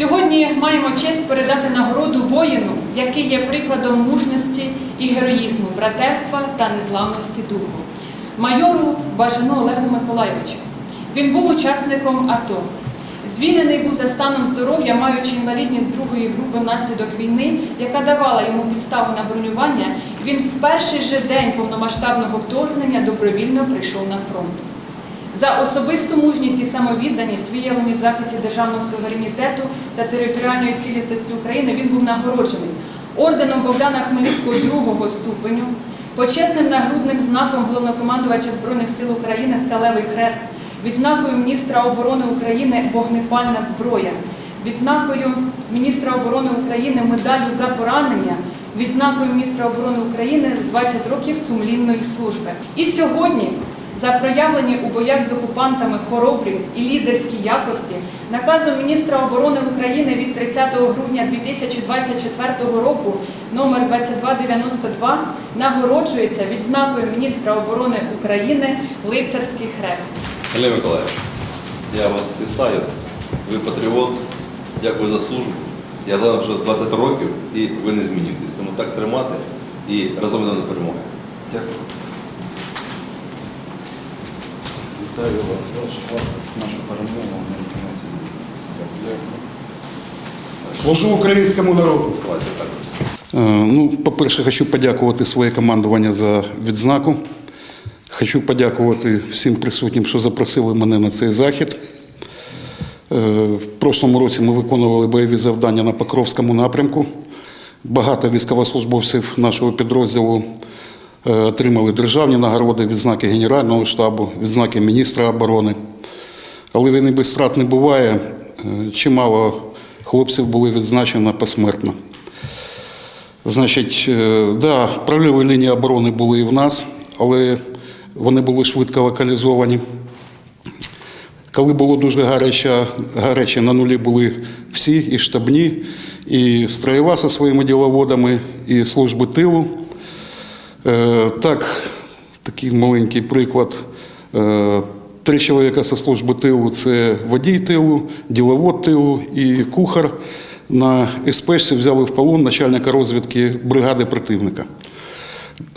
Сьогодні маємо честь передати нагороду воїну, який є прикладом мужності і героїзму, братерства та незламності духу, майору Бажану Олегу Миколайовичу. Він був учасником АТО. Звільнений був за станом здоров'я, маючи інвалідність другої групи внаслідок війни, яка давала йому підставу на бронювання. Він в перший же день повномасштабного вторгнення добровільно прийшов на фронт. За особисту мужність і самовідданість, виявлені в захисті державного суверенітету та територіальної цілісності України, він був нагороджений орденом Богдана Хмельницького другого ступеню, почесним нагрудним знаком головнокомандувача Збройних сил України Сталевий Хрест, відзнакою міністра оборони України Вогнепальна зброя, відзнакою міністра оборони України медаллю за поранення, відзнакою міністра оборони України 20 років сумлінної служби. І сьогодні за проявлені у боях з окупантами хоробрість і лідерські якості наказом міністра оборони України від 30 грудня 2024 року номер 2292 нагороджується відзнакою міністра оборони України Лицарський хрест. Олег Миколаївич, я вас вітаю. Ви патріот. Дякую за службу. Я знаю вже 20 років і ви не змінюєтесь. Тому так тримати і разом до перемоги. Дякую. Ваш нашу перемогу не виконається. Служу українському народу. Е, Ну, по-перше, хочу подякувати своє командування за відзнаку. Хочу подякувати всім присутнім, що запросили мене на цей захід. Е, В прошлому році ми виконували бойові завдання на Покровському напрямку. Багато військовослужбовців нашого підрозділу отримали державні нагороди, відзнаки Генерального штабу, відзнаки міністра оборони. Але війни без страт не буває. Е, Чимало хлопців були відзначені посмертно. Значить, е, да, правливі лінії оборони були і в нас, але вони були швидко локалізовані. Коли було дуже гаряче, гаряче на нулі були всі, і штабні, і строєва зі своїми діловодами, і служби тилу. Е, Так, такий маленький приклад. Е, Три чоловіка зі служби тилу це водій тилу, діловод тилу і кухар. На СПшці взяли в полон начальника розвідки бригади противника.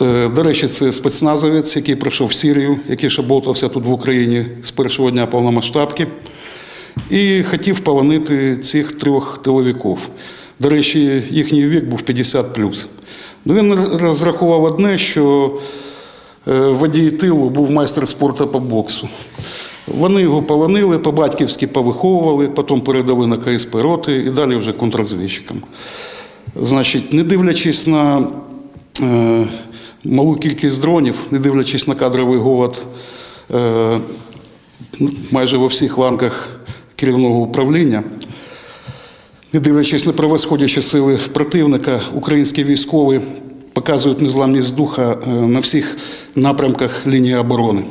Е, До речі, це спецназовець, який пройшов Сірію, який ще болтався тут в Україні з першого дня повномасштабки, і хотів полонити цих трьох тиловиків. До речі, їхній вік був 50 Ну, він розрахував одне, що е, водій тилу був майстер спорту по боксу. Вони його полонили, по-батьківськи повиховували, потім передали на КСП роти і далі вже контррозвідчикам. Значить, не дивлячись на е, малу кількість дронів, не дивлячись на кадровий голод е, майже во всіх ланках керівного управління, не дивлячись на превосходячі сили противника, українські військові показують незламність духа е, на всіх напрямках лінії оборони.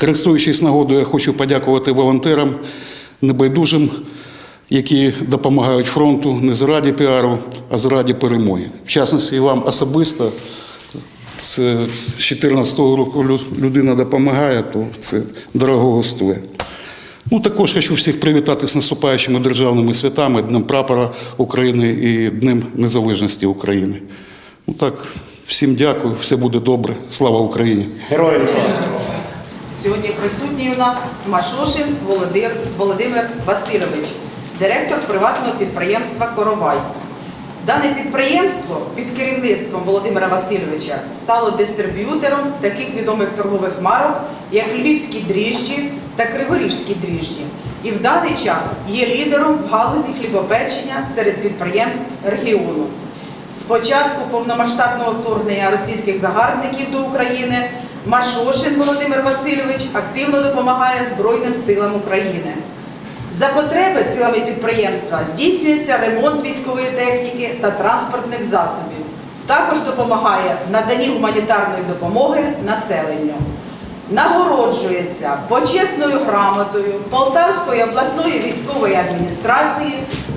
Користуючись нагодою, я хочу подякувати волонтерам небайдужим, які допомагають фронту не заради піару, а заради перемоги. В частності і вам особисто. З 2014 року людина допомагає, то це дорогого стоїть. Ну, також хочу всіх привітати з наступаючими державними святами, Днем Прапора України і Днем Незалежності України. Ну так, всім дякую, все буде добре. Слава Україні! Героям слава! Сьогодні присутній у нас Машошин Володимир, Володимир Васильович, директор приватного підприємства Коровай. Дане підприємство під керівництвом Володимира Васильовича стало дистриб'ютором таких відомих торгових марок, як Львівські дріжджі та Криворіжські дріжджі. І в даний час є лідером в галузі хлібопечення серед підприємств регіону. З початку повномасштабного вторгнення російських загарбників до України Машошин Володимир Васильович активно допомагає Збройним силам України. За потреби силами підприємства здійснюється ремонт військової техніки та транспортних засобів. Також допомагає в наданні гуманітарної допомоги населенню. Нагороджується почесною грамотою Полтавської обласної військової адміністрації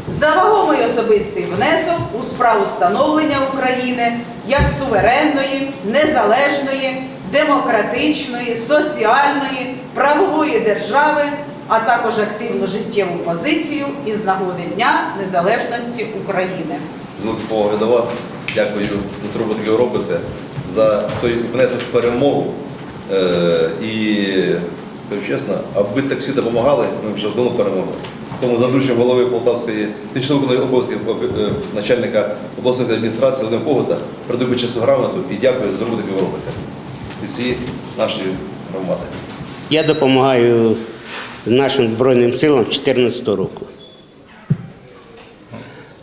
за вагомий особистий внесок у справу становлення України як суверенної, незалежної, демократичної, соціальної, правової держави а також активну життєву позицію із нагоди Дня Незалежності України. З великою до вас. Дякую за роботу, яку робите, за той внесок перемогу. Е, і скажу чесно, аби так всі допомагали, ми вже давно перемогли. Тому за дорученням голови Полтавської тимчасово обов'язки е, начальника обласної адміністрації Володимира Когута передаю часу грамоту і дякую за роботу, яку ви робите. Від цієї нашої громади. Я допомагаю нашим Збройним силам з 2014 року.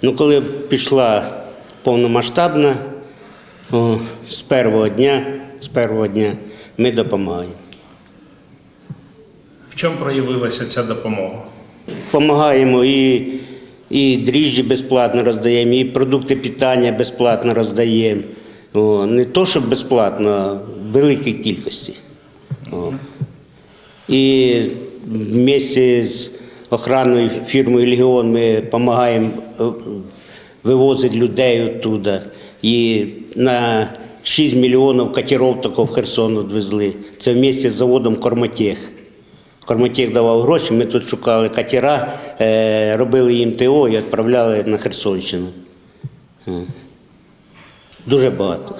Ну, коли пішла повномасштабна, о, з першого дня, з першого дня ми допомагаємо. В чому проявилася ця допомога? Допомагаємо і, і дріжджі безплатно роздаємо, і продукти питання безплатно роздаємо. О, не то, що безплатно, а в великій кількості. О. І вместе з охранною фірмою Легіон ми допомагаємо е, вивозити людей оттуда. І на 6 мільйонів катерів тако в Херсон відвезли. Це вместе з заводом Корматех. Корматех давав гроші, ми тут шукали катера, е, робили їм ТО і відправляли на Херсонщину. Е. Дуже багато.